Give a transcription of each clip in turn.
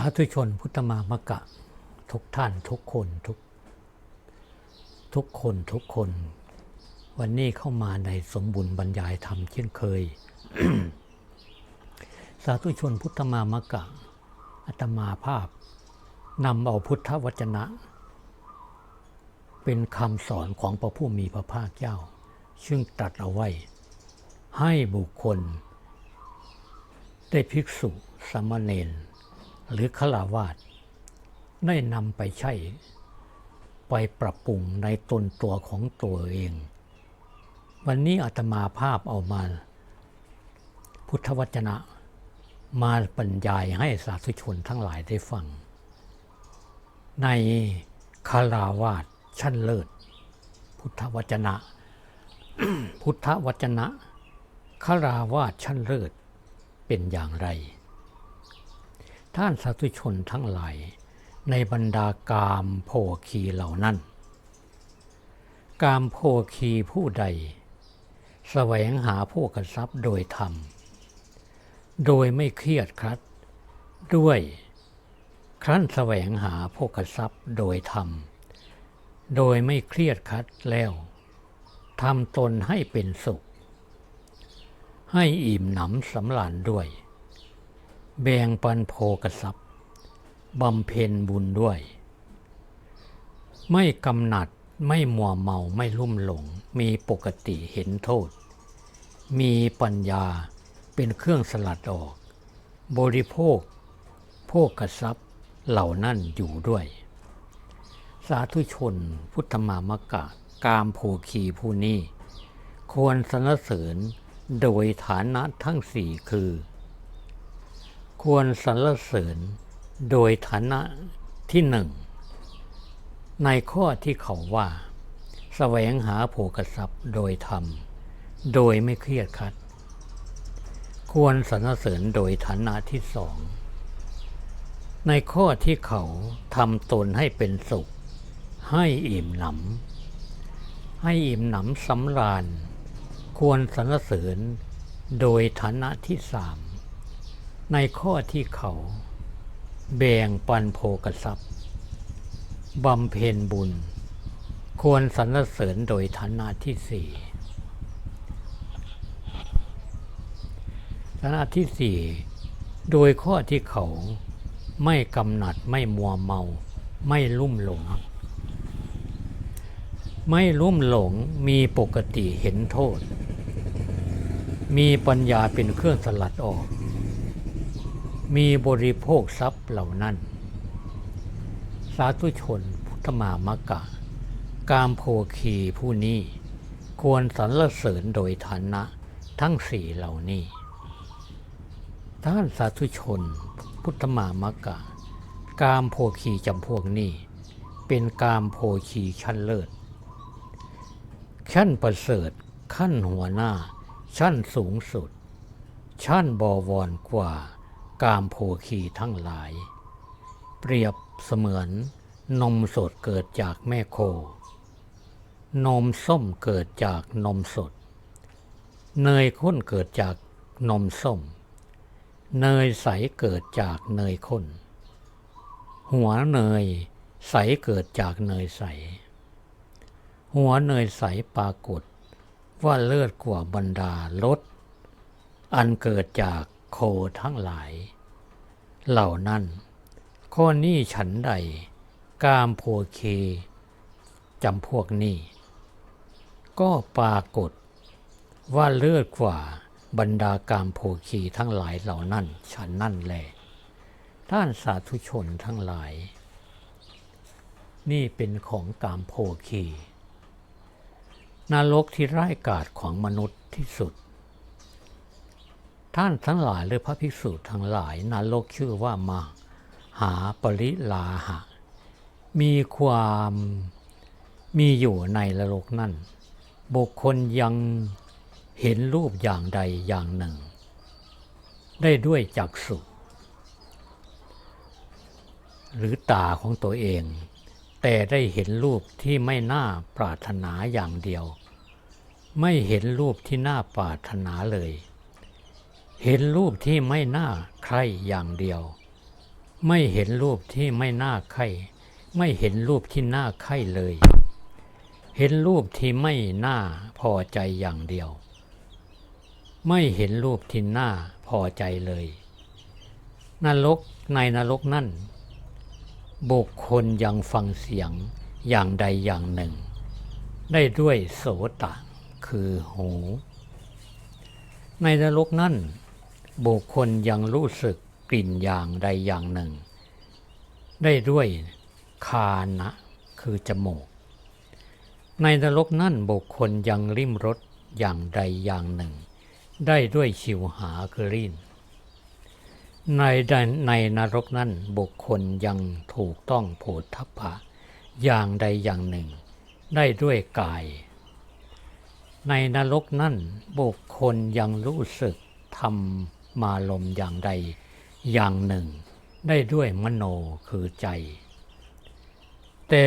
าธุชนพุทธมามกะ ทุกท่านทุกคนทุกทุกคนทุกคน วันนี้เข้ามาในสมบุญบรรยายธรรมเช่นเคย สาธุชนพุทธมามกะอาตมาภาพนำเอาพุทธวจนะ เป็นคำสอนของพระผู้มีพระภาคเจ้า ซึ่งตรัสเอาไว้ ให้บุคคล ได้ภิกษุสามเณร หรือฆราวาสได้นำไปใช้ ไปปรับปรุงในตนตัวของตัวเอง วันนี้อาตมาภาพเอามา พุทธวจนะ มาบรรยายให้สาธุชนทั้งหลายได้ฟัง ในคาราวาสชั้นเลิศ พุทธวจนะ พุทธวจนะคาราวาสชั้นเลิศเป็นอย่างไร ท่านสาธุชนทั้งหลายในบรรดากามโภคีเหล่านั้น กามโภคีผู้ใดแสวงหาโภกทรัพย์โดยธรรม โดยไม่เครียดครัด ด้วยครั้นแสวงหาโภกทรัพย์โดยธรรม โดยไม่เครียดครัดแล้วทำตนให้เป็นสุข ให้อิ่มหนำสำราญด้วย แบ่งปันโภกทรัพย์บำเพ็ญบุญด้วย ไม่กำหนัดไม่มัวเมาไม่ลุ่มหลง มีปกติเห็นโทษ มีปัญญาเป็นเครื่องสลัดออก บริโภค โภกทรัพย์เหล่านั้นอยู่ด้วย สาธุชนพุทธมามกะกามโภคีผู้นี้ ควรสรรเสริญโดยฐานะทั้งสี่คือ ควรสรรเสริญโดยฐานะที่หนึ่ง ในข้อที่เขาว่าแสวงหาโภกทรัพย์โดยธรรม โดยไม่เครียดคัด ควรสรรเสริญโดยฐานะที่สอง ในข้อที่เขาทำตนให้เป็นสุข ให้อิ่มหนำให้อิ่มหนำสำราญ ควรสรรเสริญโดยฐานะที่สาม ในข้อที่เขาแบ่งปันโภกทรัพย์บำเพ็ญบุญ ควรสรรเสริญโดยฐานะที่สี่ฐานะที่สี่โดยข้อที่เขาไม่กำหนัดไม่มัวเมา ไม่ลุ่มหลง ไม่ลุ่มหลงมีปกติเห็นโทษ มีปัญญาเป็นเครื่องสลัดออก มีบริโภคทรัพย์เหล่านั้น สาธุชนพุทธมามกะ กามโภคีผู้นี้ควรสรรเสริญโดยฐานะทั้งสี่เหล่านี้ ท่านสาธุชนพุทธมามกะ กามโภคีจำพวกนี้ เป็นกามโภคีชั้นเลิศ ชั้นประเสริฐขั้นหัวหน้า ชั้นสูงสุด ชั้นบวรกว่า กามโภคีทั้งหลาย เปรียบเสมือนนมสดเกิดจากแม่โค นมส้มเกิดจากนมสด เนยข้นเกิดจากนมส้ม เนยใสเกิดจากเนยข้น หัวเนยใสเกิดจากเนยใส หัวเนยใสปรากฏว่าเลิศกว่าบรรดารสอันเกิดจาก โคทั้งหลาย เหล่านั้นข้อนี้ฉันใด กามโภเคจำพวกนี้ ก็ปรากฏว่าเลิศกว่าบรรดากามโภคีทั้งหลายเหล่านั้น ฉันนั่นแหละท่านสาธุชนทั้งหลาย นี่เป็นของกามโภคีนรกที่ร้ายกาจของมนุษย์ที่สุด ท่านทั้งหลายหรือพระภิกษุทั้งหลายนรกชื่อว่ามาหาปริลาหะ มีความมีอยู่ในนรกนั่น บุคคลยังเห็นรูปอย่างใดอย่างหนึ่ง ได้ด้วยจักษุหรือตาของตัวเอง แต่ได้เห็นรูปที่ไม่น่าปรารถนาอย่างเดียว ไม่เห็นรูปที่น่าปรารถนาเลย เห็นรูปที่ไม่น่าใครอย่างเดียว ไม่เห็นรูปที่ไม่น่าใครไม่เห็นรูปที่น่าใครเลย เห็นรูปที่ไม่น่าพอใจอย่างเดียว ไม่เห็นรูปที่น่าพอใจเลยนรกในนรกนั่นบุคคลยังฟังเสียงอย่างใดอย่างหนึ่ง ได้ด้วยโสตะคือหู ในนรกนั่น บุคคลยังรู้สึกกลิ่นอย่างใดอย่างหนึ่ง ได้ด้วยคานะคือจมูก ในนรกนั่นบุคคลยังริมรสอย่างใดอย่างหนึ่ง ได้ด้วยชิวหาคือลิ้นในในนรกนั้นบุคคลยังถูกต้องโผฏฐัพพะอย่างใดอย่างหนึ่ง ได้ด้วยกาย ในนรกนั้นบุคคลยังรู้สึกทำ มาลมอย่างใดอย่างหนึ่ง ได้ด้วยมโนคือใจ แต่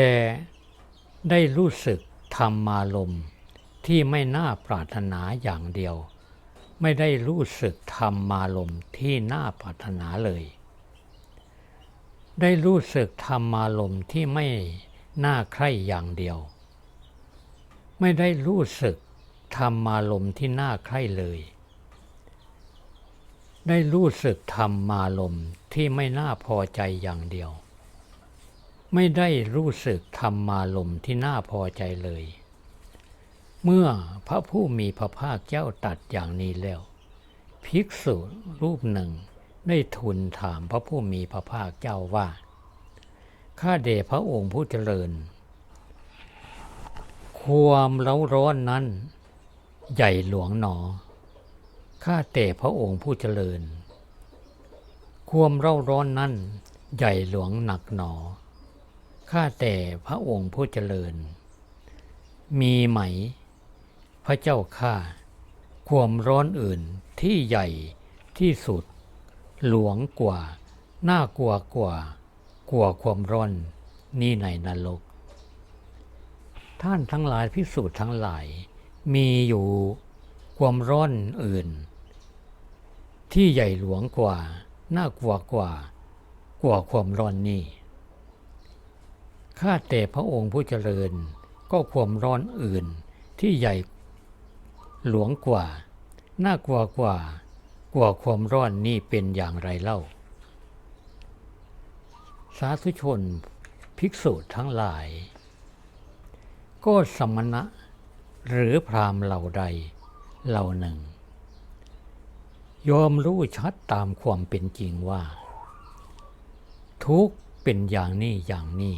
ได้รู้สึกทำมาลมที่ไม่น่าปรารถนาอย่างเดียว ไม่ได้รู้สึกทำมาลมที่น่าปรารถนาเลย ได้รู้สึกทำมาลมที่ไม่น่าใคร่อย่างเดียว ไม่ได้รู้สึกทำมาลมที่น่าใคร่เลย ได้รู้สึกทำมาลมที่ไม่น่าพอใจอย่างเดียว ไม่ได้รู้สึกทำมาลมที่น่าพอใจเลย เมื่อพระผู้มีพระภาคเจ้าตัดอย่างนี้แล้ว ภิกษุรูปหนึ่งได้ทูลถามพระผู้มีพระภาคเจ้าว่า ข้าเดชพระองค์ผู้เจริญ ความเร้าร้อนนั้น ใหญ่หลวงหนอ ข้าแต่พระองค์ผู้เจริญ ความเร่าร้อนนั้นใหญ่หลวงหนักหนอ ข้าแต่พระองค์ผู้เจริญ มีไหม พระเจ้าข้า ความร้อนอื่นที่ใหญ่ที่สุด หลวงกว่า น่ากลัวกว่า กลัวความร้อนนี่ในนรก ท่านทั้งหลายพิสูจน์ทั้งหลาย มีอยู่ความร้อนอื่น ที่ใหญ่หลวงกว่า น่ากลัวกว่า กว่าความร้อนนี้ข้าแต่พระองค์ผู้เจริญก็ความร้อนอื่นที่ใหญ่หลวงกว่า น่ากลัวกว่า กว่าความร้อนนี้เป็นอย่างไรเล่า สาธุชนภิกษุทั้งหลาย ก็สมณะหรือพรามเหล่าใดเหล่าหนึ่ง ยอมรู้ชัดตามความเป็นจริงว่า ทุกเป็นอย่างนี้อย่างนี้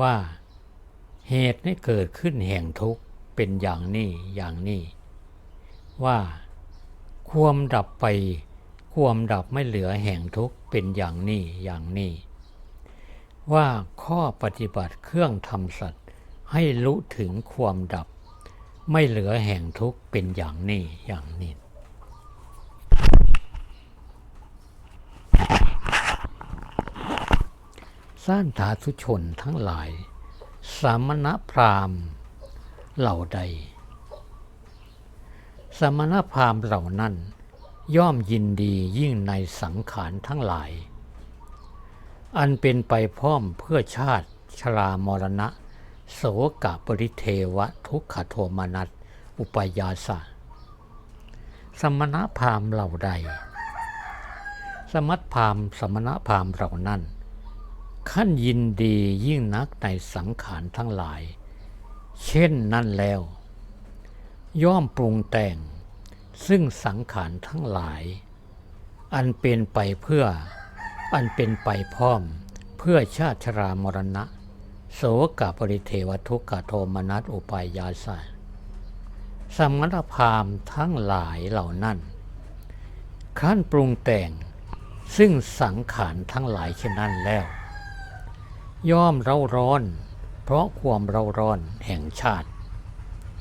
ว่าเหตุให้เกิดขึ้นแห่งทุกเป็นอย่างนี้อย่างนี้ ว่าความดับไป ความดับไม่เหลือแห่งทุกเป็นอย่างนี้อย่างนี้ ว่าข้อปฏิบัติเครื่องทำสัตว์ให้รู้ถึงความดับ ไม่เหลือแห่งทุกเป็นอย่างนี้อย่างนี้ สร้างถาธุชนทั้งหลาย สามณพราหมณ์เหล่าใด สามณพราหมณ์เหล่านั้น ย่อมยินดียิ่งในสังขารทั้งหลาย อันเป็นไปพร้อมเพื่อชาติชรามรณะ โสกะปริเทวะทุกขโทมนัสอุปยาสะสมณพราหมณ์เหล่าใด สมัตพราหมณ์สมณพราหมณ์เหล่านั้น ขั้นยินดียิ่งนักในสังขารทั้งหลาย เช่นนั้นแล้ว ย่อมปรุงแต่ง ซึ่งสังขารทั้งหลาย อันเป็นไปเพื่อ อันเป็นไปพร้อม เพื่อชาติชรามรณะ โสกปริเทวทุกขโทมนัสอุปายาสะสมณพราหมณ์ทั้งหลายเหล่านั้นขั้นปรุงแต่งซึ่งสังขารทั้งหลายเช่นนั้นแล้ว ย่อมเร่าร้อน เพราะความเร่าร้อนแห่งชาติ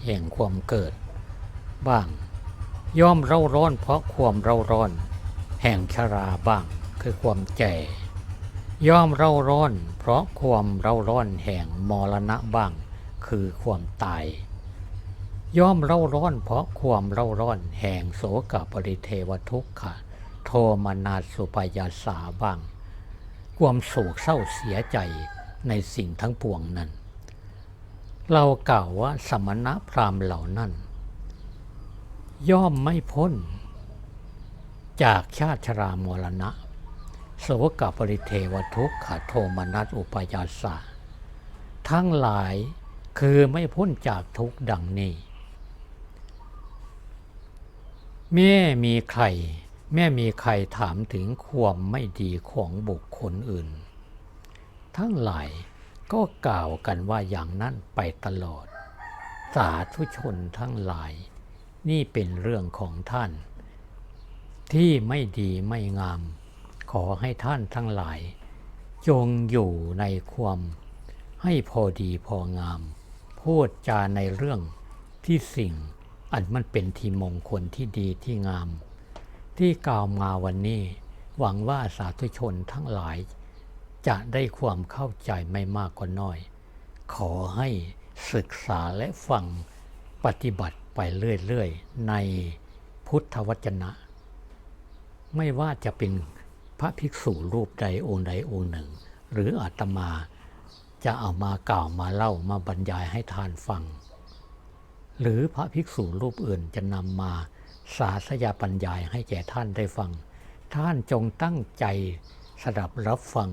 แห่งความเกิด บ้าง ย่อมเร่าร้อน เพราะความเร่าร้อน แห่งชราบ้างคือความแก่ย่อมเร่าร้อน เพราะความเร่าร้อนแห่งมรณะบ้าง คือความตาย ย่อมเร่าร้อน เพราะความเร่าร้อนแห่งโสกปริเทวทุกขะโทมนาสุปยาสาบ้าง ความโศกเศร้าเสียใจในสิ่งทั้งปวงนั้น เรากล่าวว่าสมณพราหมณ์เหล่านั้น ย่อมไม่พ้น จากชาติชรามรณะโสกปริเทวทุกขโทมนัสอุปยาสาทั้งหลายคือไม่พ้นจากทุกข์ดังนี้แม่มีใคร แม่มีใครถามถึงความไม่ดีของบุคคลอื่น ทั้งหลายก็กล่าวกันว่าอย่างนั้นไปตลอด สาธุชนทั้งหลาย นี่เป็นเรื่องของท่าน ที่ไม่ดีไม่งาม ขอให้ท่านทั้งหลาย จงอยู่ในความให้พอดีพองาม พูดจาในเรื่องที่สิ่ง อันมันเป็นทีมงคลที่ดีที่งาม ที่กล่าวมาวันนี้ หวังว่าสาธุชนทั้งหลาย จะได้ความเข้าใจไม่มากก็น้อย ขอให้ศึกษาและฟังปฏิบัติไปเรื่อยๆ ในพุทธวจนะ ไม่ว่าจะเป็นพระภิกษุรูปใดองค์ใดองค์หนึ่ง หรืออาตมาจะเอามากล่าวมาเล่ามาบรรยายให้ทานฟัง หรือพระภิกษุรูปอื่นจะนำมา สาธยาบรรยายให้แก่ท่านได้ฟัง ท่านจงตั้งใจสดับรับฟัง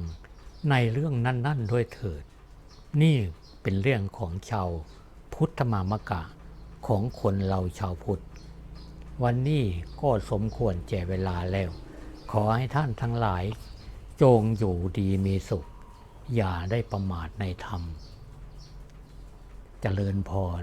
ในเรื่องนั้น ๆ ด้วยเถิด นี่เป็นเรื่องของชาวพุทธมามกะของคนเราชาวพุทธ วันนี้ก็สมควรแก่เวลาแล้ว ขอให้ท่านทั้งหลาย จงอยู่ดีมีสุข อย่าได้ประมาทในธรรมเจริญพร